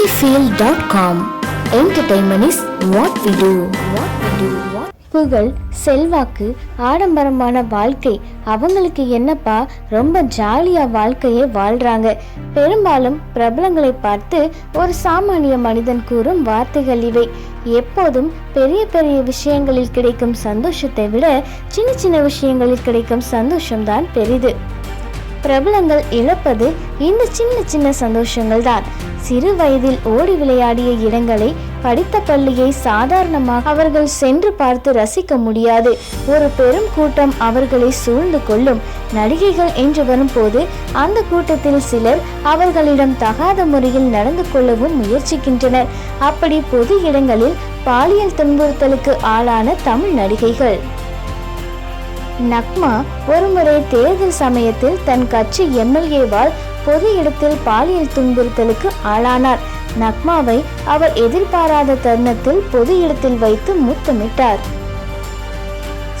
cinefield.com entertainment is what we do What we புகழ் செல்வாக்கு ஆடம்பரமான வாழ்க்கை அவங்களுக்கு என்னப்பா? ரொம்ப ஜாலியா வாழ்க்கையே வாழ்றாங்க. பெரும்பாலும் பிரபலங்களை பார்த்து ஒரு சாமானிய மனிதன் கூறும் வார்த்தைகள் இவை. எப்போதும் பெரிய பெரிய விஷயங்களில் கிடைக்கும் சந்தோஷத்தை விட சின்ன சின்ன விஷயங்களில் கிடைக்கும் சந்தோஷம்தான் பெரிது. பிரபலங்கள் இழப்பது இந்த சின்ன சின்ன சந்தோஷங்கள் தான் சிறு வயதில் ஓடி விளையாடிய இடங்களை படித்த பள்ளியை சாதாரணமாக அவர்கள் சென்று பார்த்து ரசிக்க முடியாது. ஒரு பெரும் கூட்டம் அவர்களை சூழ்ந்து கொள்ளும் நடிகைகள் என்று வரும்போது அந்த கூட்டத்தில் சிலர் அவர்களிடம் தகாத முறையில் நடந்து கொள்ளவும் முயற்சிக்கின்றனர். அப்படி பொது இடங்களில் பாலியல் துன்புறுத்தலுக்கு ஆளான தமிழ் நடிகைகள். நக்மா ஒருமுறை தேர்தல் சமயத்தில் தன் கட்சி எம்எல்ஏவால் பொது இடத்தில் பாலியல் துன்புறுத்தலுக்கு ஆளானார். நக்மாவை அவர் எதிர்பாராத தருணத்தில் பொது இடத்தில் வைத்து முத்தமிட்டார்.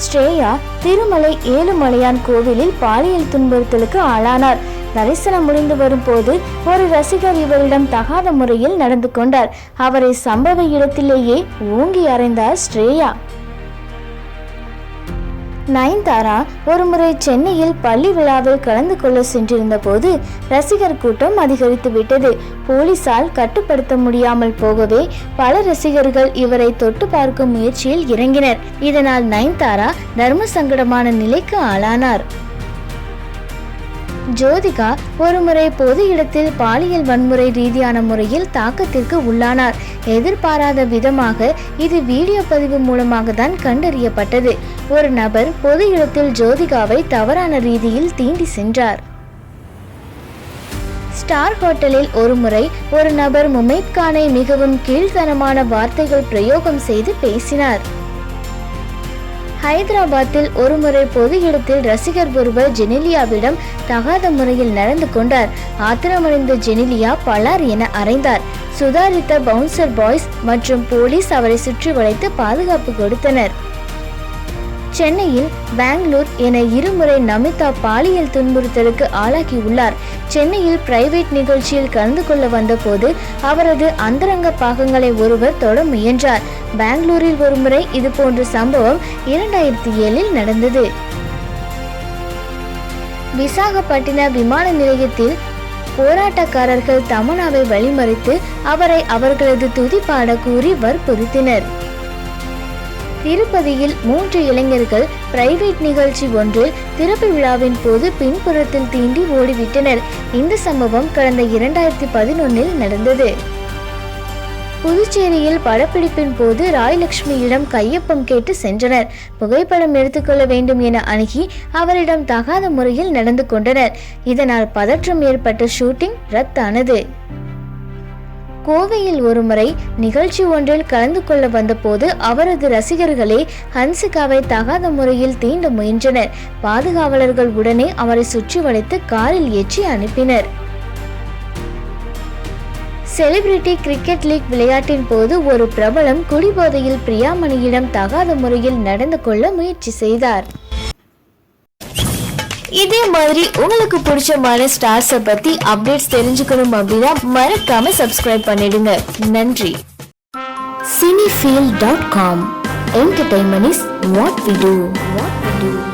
ஸ்ரேயா திருமலை ஏழுமலையான் கோவிலில் பாலியல் துன்புறுத்தலுக்கு ஆளானார். தரிசனம் முடிந்து வரும்போது ஒரு ரசிகர் இவரிடம் தகாத முறையில் நடந்து கொண்டார். அவரை சம்பவ இடத்திலேயே ஓங்கி அறைந்தார் ஸ்ரேயா. நயன்தாரா ஒருமுறை சென்னையில் பள்ளி விழாவில் கலந்து கொள்ள சென்றிருந்த போது ரசிகர் கூட்டம் அதிகரித்து விட்டது. போலீசால் கட்டுப்படுத்த முடியாமல் போகவே பல ரசிகர்கள் இவரை தொட்டு பார்க்கும் முயற்சியில் இறங்கினர். இதனால் நயன்தாரா தர்ம சங்கடமான நிலைக்கு ஆளானார். ஜோதிகா ஒருமுறை பொது இடத்தில் பாலியல் வன்முறை ரீதியான முறையில் தாக்கத்திற்கு உள்ளானார். எதிர்பாராத விதமாக இது வீடியோ பதிவு மூலமாக தான் கண்டறியப்பட்டது. ஒரு நபர் பொது இடத்தில் ஜோதிகாவை தவறான ரீதியில் தீண்டி சென்றார். ஸ்டார் ஹோட்டலில் ஒருமுறை ஒரு நபர் முமைத் கானை மிகவும் கீழ்த்தனமான வார்த்தைகள் பிரயோகம் செய்து பேசினார். ஹைதராபாத்தில் ஒருமுறை பொது இடத்தில் ரசிகர் ஒருவர் ஜெனிலியாவிடம் தகாத முறையில் நடந்து கொண்டார். ஆத்திரமடைந்த ஜெனிலியா பலார் என அறைந்தார். சுதாரித்த பவுன்சர் பாய்ஸ் மற்றும் போலீஸ் அவரை சுற்றி வளைத்து பாதுகாப்பு கொடுத்தனர். சென்னையில் பெங்களூர் என இருமுறை நமிதா பாலியல் துன்புறுத்தலுக்கு ஆளாகியுள்ளார் சென்னையில் பிரைவேட் நிகழ்ச்சியில் கலந்து கொள்ள வந்தபோது அவரது அந்தரங்க பாகங்களை ஒருவர் தொட முயன்றார். பெங்களூரில் ஒருமுறை இது போன்ற சம்பவம் இரண்டாயிரத்தி ஏழில் நடந்தது. விசாகப்பட்டின விமான நிலையத்தில் போராட்டக்காரர்கள் தமனாவை வழிமறித்து அவரை அவர்களது துதிப்பாட கூறி வற்புறுத்தினர். திருப்பதியில் மூன்று இளைஞர்கள் பிரைவேட் நிகழ்ச்சி ஒன்றில் திறப்பு விழாவின் போது பின்புறத்தில் தீண்டி ஓடிவிட்டனர். இந்த சம்பவம் கடந்த இரண்டாயிரத்தி பதினொன்னில் நடந்தது. புதுச்சேரியில் படப்பிடிப்பின் போது ராயலட்சுமியிடம் கையொப்பம் கேட்டு சென்றனர். புகைப்படம் எடுத்துக்கொள்ள வேண்டும் என அணுகி அவரிடம் தகாத முறையில் நடந்து கொண்டனர். இதனால் பதற்றம் ஏற்பட்ட ஷூட்டிங் ரத்தானது. கோவையில் ஒருமுறை நிகழ்ச்சி ஒன்றில் கலந்து கொள்ள வந்தபோது அவரது ரசிகர்களே ஹன்சிகாவை தகாத முறையில் தீண்ட முயன்றனர். பாதுகாவலர்கள் உடனே அவரை சுற்றி வளைத்து காரில் ஏற்றி அனுப்பினர். செலிபிரிட்டி கிரிக்கெட் லீக் விளையாட்டின் போது ஒரு பிரபலம் குடிபோதையில் பிரியாமணியிடம் தகாத முறையில் நடந்து கொள்ள முயற்சி செய்தார். இதே மாதிரி உங்களுக்கு பிடிச்சமான ஸ்டார்ஸை பத்தி அப்டேட்ஸ் தெரிஞ்சுக்கணும் அப்படின்னா மறக்காம சப்ஸ்கிரைப் பண்ணிடுங்க நன்றி cinefield.com Entertainment is what we do. What we do. What we do.